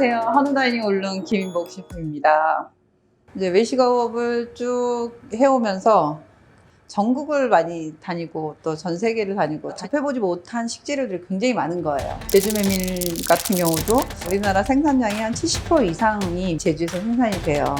파인다이닝 울릉 김인복 셰프입니다. 이제 외식업을 쭉 해오면서 전국을 많이 다니고 또 전 세계를 다니고 접해보지 못한 식재료들이 굉장히 많은 거예요. 제주 메밀 같은 경우도 우리나라 생산량이 한70% 이상이 제주에서 생산이 돼요.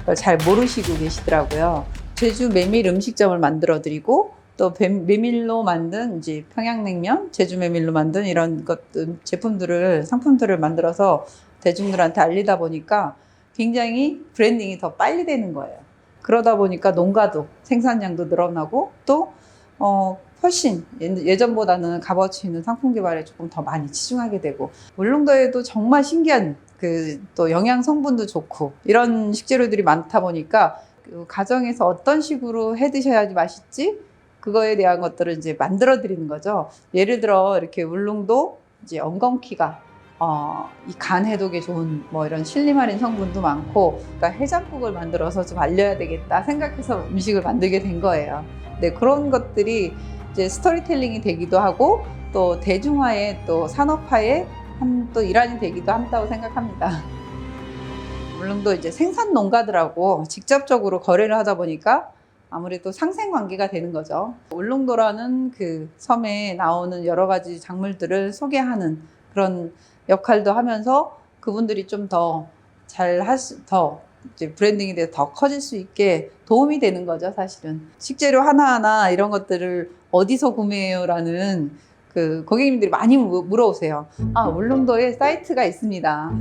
그걸 잘 모르시고 계시더라고요. 제주 메밀 음식점을 만들어 드리고 또 뱀- 메밀로 만든 이제 평양냉면, 제주 메밀로 만든 이런 것들 제품들을 상품들을 만들어서 대중들한테 알리다 보니까 굉장히 브랜딩이 더 빨리 되는 거예요. 그러다 보니까 농가도 생산량도 늘어나고 또 어, 훨씬 예- 예전보다는 값어치 있는 상품 개발에 조금 더 많이 치중하게 되고 울릉도에도 정말 신기한 그 또 영양 성분도 좋고 이런 식재료들이 많다 보니까 그 가정에서 어떤 식으로 해 드셔야지 맛있지 그거에 대한 것들을 이제 만들어 드리는 거죠. 예를 들어 이렇게 울릉도 이제 엉겅퀴가 어, 이 간 해독에 좋은 뭐 이런 실리마린 성분도 많고 그러니까 해장국을 만들어서 좀 알려야 되겠다 생각해서 음식을 만들게 된 거예요. 네, 그런 것들이 이제 스토리텔링이 되기도 하고 또 대중화의 또 산업화의 한 또 일환이 되기도 한다고 생각합니다. 물론도 이제 생산 농가들하고 직접적으로 거래를 하다 보니까 아무래도 상생 관계가 되는 거죠. 울릉도라는 그 섬에 나오는 여러 가지 작물들을 소개하는 그런 역할도 하면서 그분들이 좀 더 잘 할 수, 더 이제 브랜딩이 돼서 더 커질 수 있게 도움이 되는 거죠, 사실은. 식재료 하나하나 이런 것들을 어디서 구매해요라는 그 고객님들이 많이 무- 물어오세요. 아, 울릉도에 사이트가 있습니다.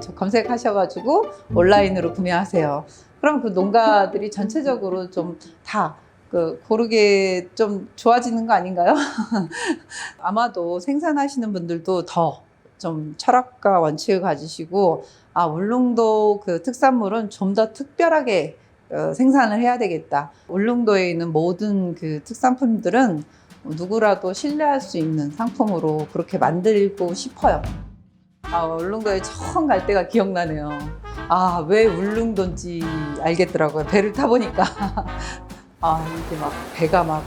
저 검색하셔가지고 온라인으로 구매하세요. 그럼 그 농가들이 전체적으로 좀다 그 고르게 좀 좋아지는 거 아닌가요? 아마도 생산하시는 분들도 더 좀 철학과 원칙을 가지시고 아 울릉도 그 특산물은 좀 더 특별하게 어, 생산을 해야 되겠다. 울릉도에 있는 모든 그 특산품들은 누구라도 신뢰할 수 있는 상품으로 그렇게 만들고 싶어요. 아 울릉도에 처음 갈 때가 기억나네요. 아 왜 울릉도인지 알겠더라고요. 배를 타보니까 아 이게 막 배가 막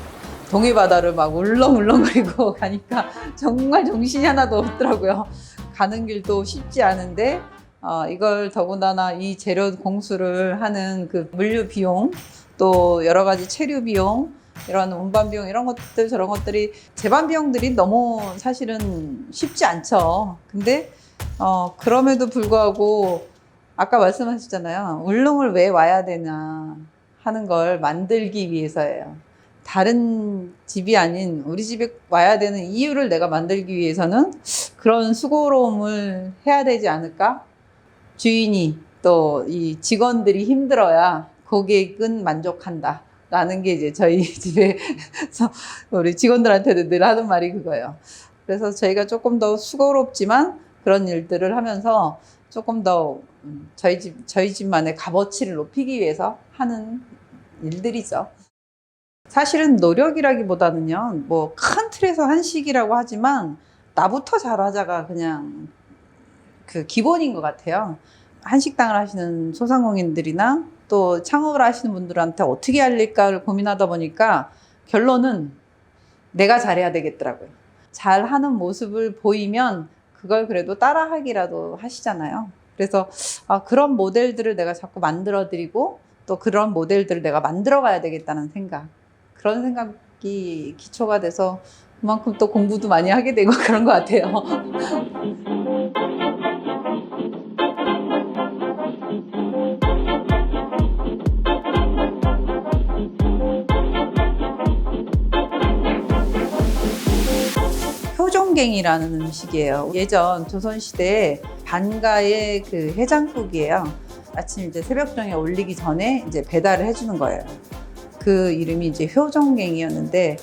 동해바다를 막 울렁울렁거리고 가니까 정말 정신이 하나도 없더라고요. 가는 길도 쉽지 않은데 어, 이걸 더군다나 이 재료 공수를 하는 그 물류 비용 또 여러 가지 체류 비용 이런 운반 비용 이런 것들 저런 것들이 재반 비용들이 너무 사실은 쉽지 않죠. 근데 어, 그럼에도 불구하고 아까 말씀하셨잖아요. 울릉을 왜 와야 되나 하는 걸 만들기 위해서예요. 다른 집이 아닌 우리 집에 와야 되는 이유를 내가 만들기 위해서는 그런 수고로움을 해야 되지 않을까? 주인이 또 이 직원들이 힘들어야 고객은 만족한다. 라는 게 이제 저희 집에서 우리 직원들한테도 늘 하는 말이 그거예요. 그래서 저희가 조금 더 수고롭지만 그런 일들을 하면서 조금 더 음, 저희 집, 저희 집만의 값어치를 높이기 위해서 하는 일들이죠. 사실은 노력이라기보다는요, 뭐 큰 틀에서 한식이라고 하지만 나부터 잘하자가 그냥 그 기본인 것 같아요. 한식당을 하시는 소상공인들이나 또 창업을 하시는 분들한테 어떻게 알릴까를 고민하다 보니까 결론은 내가 잘해야 되겠더라고요. 잘하는 모습을 보이면 그걸 그래도 따라하기라도 하시잖아요. 그래서 아, 그런 모델들을 내가 자꾸 만들어 드리고 또 그런 모델들을 내가 만들어 가야 되겠다는 생각. 그런 생각이 기초가 돼서 그만큼 또 공부도 많이 하게 되고 그런 것 같아요. 효종갱이라는 음식이에요. 예전 조선시대에 반가의 그 해장국이에요. 아침 이제 새벽 정에 올리기 전에 이제 배달을 해주는 거예요. 그 이름이 이제 효종갱이었는데,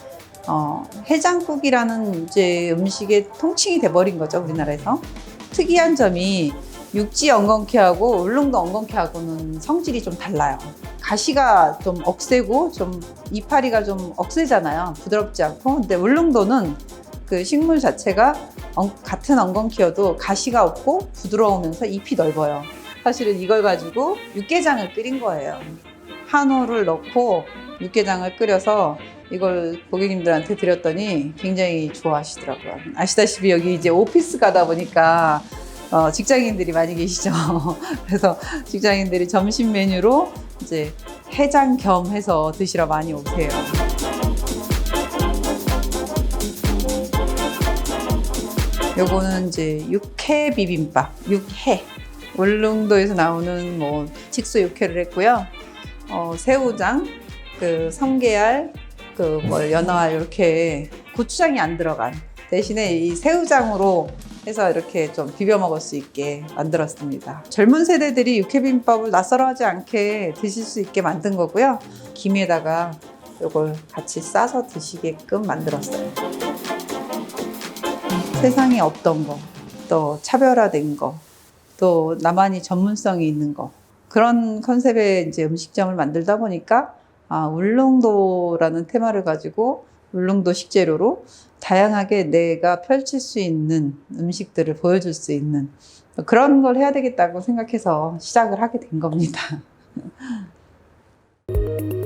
어, 해장국이라는 이제 음식의 통칭이 돼버린 거죠, 우리나라에서. 특이한 점이 육지 엉겅퀴하고 울릉도 엉겅퀴하고는 성질이 좀 달라요. 가시가 좀 억세고 좀 이파리가 좀 억세잖아요. 부드럽지 않고. 근데 울릉도는 그 식물 자체가 엉- 같은 엉겅퀴여도 가시가 없고 부드러우면서 잎이 넓어요. 사실은 이걸 가지고 육개장을 끓인 거예요. 한우를 넣고 육개장을 끓여서 이걸 고객님들한테 드렸더니 굉장히 좋아하시더라고요. 아시다시피 여기 이제 오피스 가다 보니까 어, 직장인들이 많이 계시죠. 그래서 직장인들이 점심 메뉴로 이제 해장 겸 해서 드시러 많이 오세요. 요거는 이제 육회 비빔밥, 육회. 울릉도에서 나오는 뭐 직수 육회를 했고요. 어, 새우장, 그 성게알, 그 뭐 연어알 이렇게 고추장이 안 들어간 대신에 이 새우장으로 해서 이렇게 좀 비벼 먹을 수 있게 만들었습니다. 젊은 세대들이 육회비빔밥을 낯설어하지 않게 드실 수 있게 만든 거고요. 김에다가 이걸 같이 싸서 드시게끔 만들었어요. 세상에 없던 거, 또 차별화된 거, 또 나만이 전문성이 있는 거 그런 컨셉의 이제 음식점을 만들다 보니까 아, 울릉도라는 테마를 가지고 울릉도 식재료로 다양하게 내가 펼칠 수 있는 음식들을 보여줄 수 있는 그런 걸 해야 되겠다고 생각해서 시작을 하게 된 겁니다.